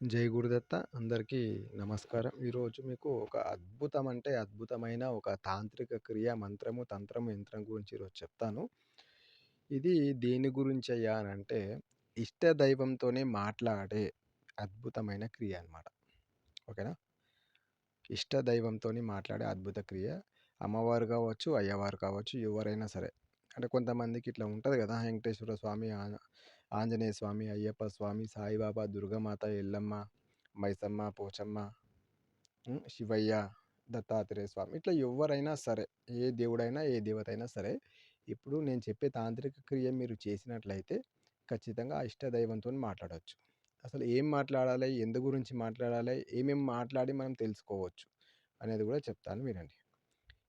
జై గురుదత్త అందరికీ నమస్కారం. ఈరోజు మీకు ఒక అద్భుతం అంటే అద్భుతమైన ఒక తాంత్రిక క్రియ, మంత్రము, తంత్రము, యంత్రం గురించి ఈరోజు చెప్తాను. ఇది దేని గురించయ్యా అనంటే ఇష్ట దైవంతోనే మాట్లాడే అద్భుతమైన క్రియ అనమాట. ఓకేనా? ఇష్ట దైవంతోని మాట్లాడే అద్భుత క్రియ. అమ్మవారు కావచ్చు, అయ్యవారు కావచ్చు, ఎవరైనా సరే. అంటే కొంతమందికి ఇట్లా ఉంటుంది కదా! వెంకటేశ్వర స్వామి, ఆంజనేయ స్వామి, అయ్యప్ప స్వామి, సాయిబాబా, దుర్గమాత ఎల్లమ్మ, మైసమ్మ, పోచమ్మ, శివయ్య, దత్తాత్రేయ స్వామి ఇట్లా ఎవరైనా సరే, ఏ దేవుడైనా, ఏ దేవత అయినా సరే, ఇప్పుడు నేను చెప్పే తాంత్రిక క్రియ మీరు చేసినట్లయితే ఖచ్చితంగా ఇష్టదైవంతో ఇష్ట దైవంతోని అసలు ఏం మాట్లాడాలి? ఎందు గురించి మాట్లాడాలి? ఏమేం మాట్లాడి మనం తెలుసుకోవచ్చు అనేది కూడా చెప్తాను వినండి.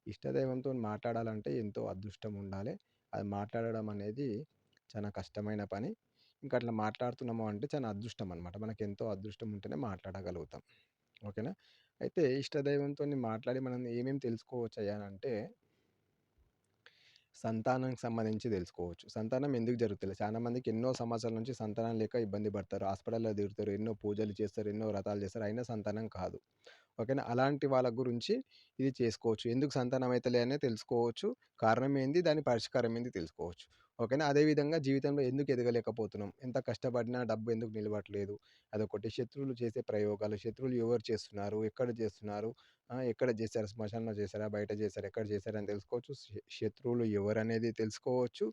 ఇష్టదైవంతో మాట్లాడాలంటే ఎంతో అదృష్టం ఉండాలి. అది మాట్లాడడం అనేది చాలా కష్టమైన పని. ఇంకా అట్లా మాట్లాడుతున్నాము అంటే చాలా అదృష్టం అనమాట. మనకు ఎంతో అదృష్టం ఉంటేనే మాట్లాడగలుగుతాం. ఓకేనా? అయితే ఇష్టదైవంతో మాట్లాడి మనం ఏమేమి తెలుసుకోవచ్చు అంటే సంతానానికి సంబంధించి తెలుసుకోవచ్చు. సంతానం ఎందుకు జరుగుతుంది చాలా మందికి ఎన్నో సంవత్సరాల నుంచి సంతానం లేక ఇబ్బంది పడతారు. హాస్పిటల్‌లో తిరుగుతారు. ఎన్నో పూజలు చేస్తారు. ఎన్నో వ్రతాలు చేస్తారు. అయినా సంతానం కాదు. ఓకేనా? అలాంటి వాళ్ళ గురించి ఇది చేసుకోవచ్చు. ఎందుకు సంతానం అయితే అనేది తెలుసుకోవచ్చు. కారణం ఏంది? దాని పరిష్కారం ఏంది తెలుసుకోవచ్చు. ఓకేనా? అదేవిధంగా జీవితంలో ఎందుకు ఎదగలేకపోతున్నాం? ఎంత కష్టపడినా డబ్బు ఎందుకు నిలబడలేదు అదొకటి. శత్రువులు చేసే ప్రయోగాలు, శత్రువులు ఎవరు చేస్తున్నారు? ఎక్కడ చేస్తున్నారు? ఎక్కడ చేశారు? శ్మశానంలో చేశారా? బయట చేశారా? ఎక్కడ చేశారని తెలుసుకోవచ్చు. శత్రువులు ఎవరనేది తెలుసుకోవచ్చు.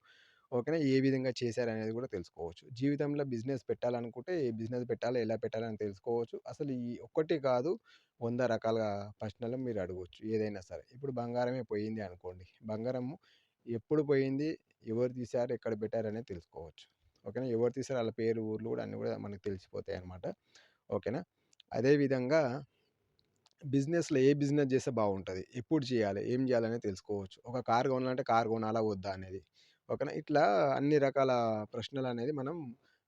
ఓకేనా? ఏ విధంగా చేశారనేది కూడా తెలుసుకోవచ్చు. జీవితంలో బిజినెస్ పెట్టాలనుకుంటే ఏ బిజినెస్ పెట్టాలో ఎలా పెట్టాలని తెలుసుకోవచ్చు. అసలు ఈ ఒక్కటి కాదు వంద రకాలుగా ప్రశ్నలు మీరు అడగవచ్చు ఏదైనా సరే. ఇప్పుడు బంగారమే పోయింది అనుకోండి. బంగారము ఎప్పుడు పోయింది? ఎవరు తీశారు? ఎక్కడ పెట్టారనేది తెలుసుకోవచ్చు. ఓకేనా? ఎవరు తీశారు వాళ్ళ పేరు, ఊర్లు కూడా అన్నీ కూడా మనకు తెలిసిపోతాయి అనమాట ఓకేనా? అదేవిధంగా బిజినెస్‌లో ఏ బిజినెస్ చేస్తే బాగుంటుంది ఎప్పుడు చేయాలి? ఏం చేయాలనేది తెలుసుకోవచ్చు. ఒక కార్ కొనాలంటే కార్ కొనాలా? వద్దా? అనేది. ఓకేనా? ఇట్లా అన్ని రకాల ప్రశ్నలు అనేది మనం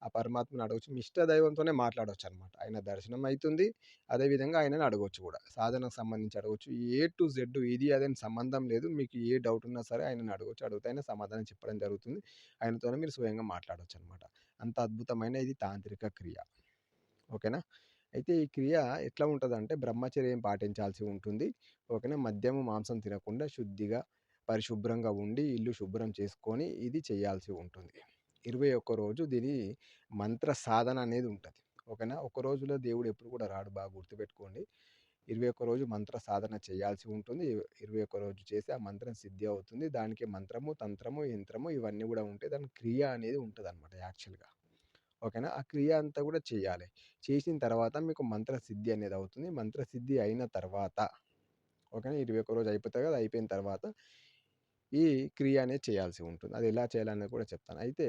ఆ పరమాత్మను అడగచ్చు మీ ఇష్ట దైవంతోనే మాట్లాడొచ్చనమాట. ఆయన దర్శనం అవుతుంది అదేవిధంగా ఆయనని అడగవచ్చు కూడా. సాధనకు సంబంధించి అడగవచ్చు ఏ టు జెడ్ ఇది అది సంబంధం లేదు. మీకు ఏ డౌట్ ఉన్నా సరే ఆయనని అడగవచ్చు అడిగితే ఆయన సమాధానం చెప్పడం జరుగుతుంది. ఆయనతోనే మీరు స్వయంగా మాట్లాడవచ్చు అనమాట అంత అద్భుతమైన ఇది తాంత్రిక క్రియ. ఓకేనా? అయితే ఈ క్రియ ఎట్లా ఉంటుందంటే బ్రహ్మచర్యం పాటించాల్సి ఉంటుంది. ఓకేనా? మద్యము, మాంసం తినకుండా శుద్ధిగా, పరిశుభ్రంగా ఉండి ఇల్లు శుభ్రం చేసుకొని ఇది చేయాల్సి ఉంటుంది. 21 రోజు దీని మంత్ర సాధన అనేది ఉంటుంది ఓకేనా? ఒక రోజులో దేవుడు ఎప్పుడు కూడా రాడు బాగా గుర్తుపెట్టుకోండి. 21 రోజు మంత్ర సాధన చేయాల్సి ఉంటుంది. 21 రోజు చేసి ఆ మంత్రం సిద్ధి అవుతుంది. దానికి మంత్రము, తంత్రము, యంత్రము ఇవన్నీ కూడా ఉంటాయి. దాని క్రియ అనేది ఉంటదనమాట యాక్చువల్‌గా. ఓకేనా? ఆ క్రియ అంతా కూడా చేయాలి. చేసిన తర్వాత మీకు మంత్ర సిద్ధి అనేది అవుతుంది. మంత్ర సిద్ధి అయిన తర్వాత ఓకేనా? 21 రోజు అయిపోతుంది కదా! అయిపోయిన తర్వాత ఈ క్రియ అనేది చేయాల్సి ఉంటుంది. అది ఎలా చేయాలనేది కూడా చెప్తాను. అయితే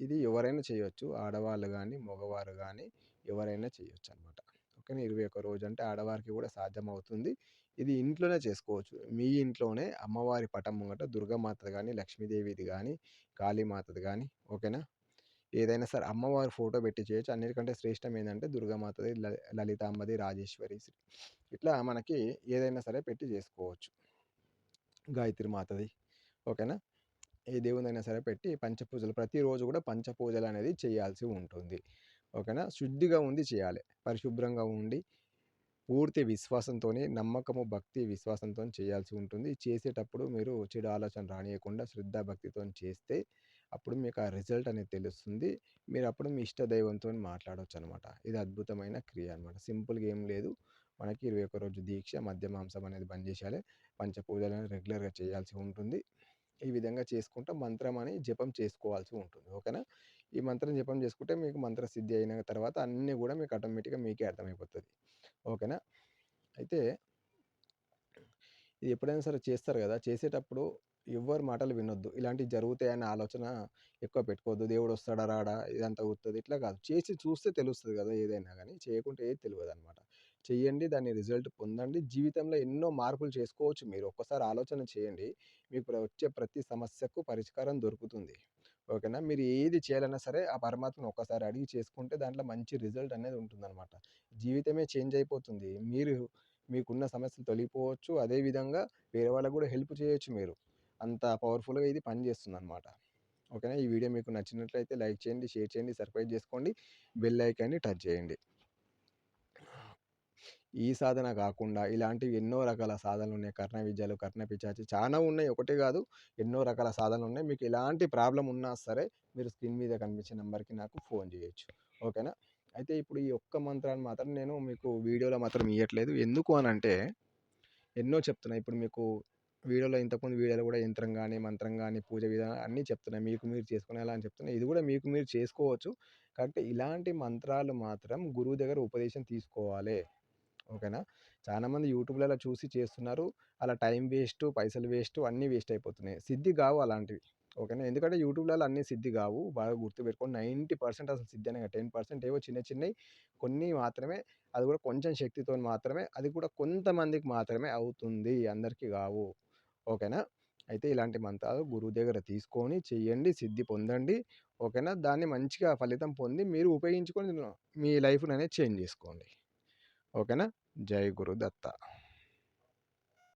ఇది ఎవరైనా చేయొచ్చు. ఆడవాళ్ళు కానీ మగవారు కానీ ఎవరైనా చేయొచ్చు అనమాట ఓకేనా? 21 రోజు అంటే ఆడవారికి కూడా సాధ్యమవుతుంది. ఇది ఇంట్లోనే చేసుకోవచ్చు. మీ ఇంట్లోనే అమ్మవారి పటం ముంగట దుర్గామాతది కానీ లక్ష్మీదేవిది కానీ కాళీమాతది కానీ ఓకేనా? ఏదైనా సరే అమ్మవారి ఫోటో పెట్టి చేయొచ్చు. అన్నిటికంటే శ్రేష్టం ఏంటంటే దుర్గామాతది, ల లలితాంబది, రాజేశ్వరి శ్రీ ఇట్లా మనకి ఏదైనా సరే పెట్టి చేసుకోవచ్చు. గాయత్రి మాతది. ఓకేనా? ఏ దేవునిదైనా సరే పెట్టి పంచపూజలు ప్రతిరోజు కూడా పంచపూజలు అనేది చేయాల్సి ఉంటుంది. ఓకేనా? శుద్ధిగా ఉండి చేయాలి. పరిశుభ్రంగా ఉండి పూర్తి విశ్వాసంతోని నమ్మకము, భక్తి, విశ్వాసంతోని చేయాల్సి ఉంటుంది. చేసేటప్పుడు మీరు చెడు ఆలోచన రానియకుండా శ్రద్ధ, భక్తితోని చేస్తే అప్పుడు మీకు ఆ రిజల్ట్ అనేది తెలుస్తుంది. మీరు అప్పుడు మీ ఇష్ట దైవంతోని మాట్లాడొచ్చనమాట. ఇది అద్భుతమైన క్రియ అనమాట. సింపుల్‌గా ఏం లేదు. మనకి 21 రోజు దీక్ష, మధ్య మాంసం అనేది బంద్ చేసేయాలి. పంచపూజలనేది రెగ్యులర్‌గా చేయాల్సి ఉంటుంది. ఈ విధంగా చేసుకుంటా మంత్రం అని జపం చేసుకోవాల్సి ఉంటుంది. ఓకేనా? ఈ మంత్రం జపం చేసుకుంటే మీకు మంత్ర సిద్ధి అయిన తర్వాత అన్నీ కూడా మీకు ఆటోమేటిక్‌గా మీకే అర్థమైపోతుంది ఓకేనా? అయితే ఇది ఎప్పుడైనా సరే చేస్తారు కదా! చేసేటప్పుడు ఎవ్వరు మాటలు వినొద్దు. ఇలాంటివి జరుగుతాయనే ఆలోచన ఎక్కువ పెట్టుకోవద్దు. దేవుడు వస్తాడా? రాడా? ఇదంతా గుర్తుంది ఇట్లా కాదు. చేసి చూస్తే తెలుస్తుంది కదా! ఏదైనా కానీ చేయకుంటే ఏది అనమాట చేయండి దాని రిజల్ట్ పొందండి. జీవితంలో ఎన్నో మార్పులు చేసుకోవచ్చు మీరు. ఒక్కసారి ఆలోచన చేయండి. మీకు వచ్చే ప్రతి సమస్యకు పరిష్కారం దొరుకుతుంది. ఓకేనా? మీరు ఏది చేయాలన్నా సరే ఆ పరమాత్మను ఒక్కసారి అడిగి చేసుకుంటే దాంట్లో మంచి రిజల్ట్ అనేది ఉంటుందనమాట. జీవితమే చేంజ్ అయిపోతుంది. మీరు మీకున్న సమస్యలు తొలగిపోవచ్చు. అదే విధంగా వేరే వాళ్ళకు కూడా హెల్ప్ చేయొచ్చు మీరు. అంత పవర్‌ఫుల్‌గా ఇది పనిచేస్తుందనమాట. ఓకేనా? ఈ వీడియో మీకు నచ్చినట్లయితే లైక్ చేయండి, షేర్ చేయండి, సబ్స్క్రైబ్ చేసుకోండి. బెల్ ఐకాన్‌ని టచ్ చేయండి. ఈ సాధన కాకుండా ఇలాంటివి ఎన్నో రకాల సాధనలు ఉన్నాయి కర్ణ విద్యలు, కర్ణ పిచాచి చాలా ఉన్నాయి. ఒకటే కాదు ఎన్నో రకాల సాధనలు ఉన్నాయి మీకు ఎలాంటి ప్రాబ్లం ఉన్నా సరే మీరు స్క్రీన్ మీద కనిపించే నెంబర్కి నాకు ఫోన్ చేయొచ్చు. ఓకేనా? అయితే ఇప్పుడు ఈ ఒక్క మంత్రాన్ని మాత్రం నేను మీకు వీడియోలో మాత్రం ఇవ్వట్లేదు ఎందుకు అని అంటే ఎన్నో చెప్తున్నా. ఇప్పుడు మీకు వీడియోలో ఇంతకుముందు వీడియోలో కూడా యంత్రం కానీ మంత్రం కానీ పూజ విధానం అన్నీ చెప్తున్నాయి మీకు మీరు చేసుకునేలా అని చెప్తున్నా. ఇది కూడా మీకు మీరు చేసుకోవచ్చు. కాబట్టి ఇలాంటి మంత్రాలు మాత్రం గురువు దగ్గర ఉపదేశం తీసుకోవాలి ఓకేనా? చాలామంది యూట్యూబ్‌లలో చూసి చేస్తున్నారు. అలా టైం వేస్ట్ పైసలు వేస్ట్ అన్నీ వేస్ట్ అయిపోతున్నాయి. సిద్ధి కావు అలాంటివి. ఓకేనా? ఎందుకంటే యూట్యూబ్‌లలో అన్నీ సిద్ధి కావు. బాగా గుర్తుపెట్టుకోండి. 90% అసలు సిద్ధి అనగా టెన్ పర్సెంట్ ఏవో చిన్న చిన్నవి కొన్ని మాత్రమే అది కూడా కొంచెం శక్తితోని మాత్రమే అది కూడా కొంతమందికి మాత్రమే అవుతుంది. అందరికీ కావు. ఓకేనా? అయితే ఇలాంటి మంత్రాలు గురువు దగ్గర తీసుకొని చేయండి. సిద్ధి పొందండి. ఓకేనా? దాన్ని మంచిగా ఫలితం పొంది మీరు ఉపయోగించుకొని మీ లైఫ్‌ననేది చేంజ్ చేసుకోండి. ఓకేనా? జై గురుదత్త.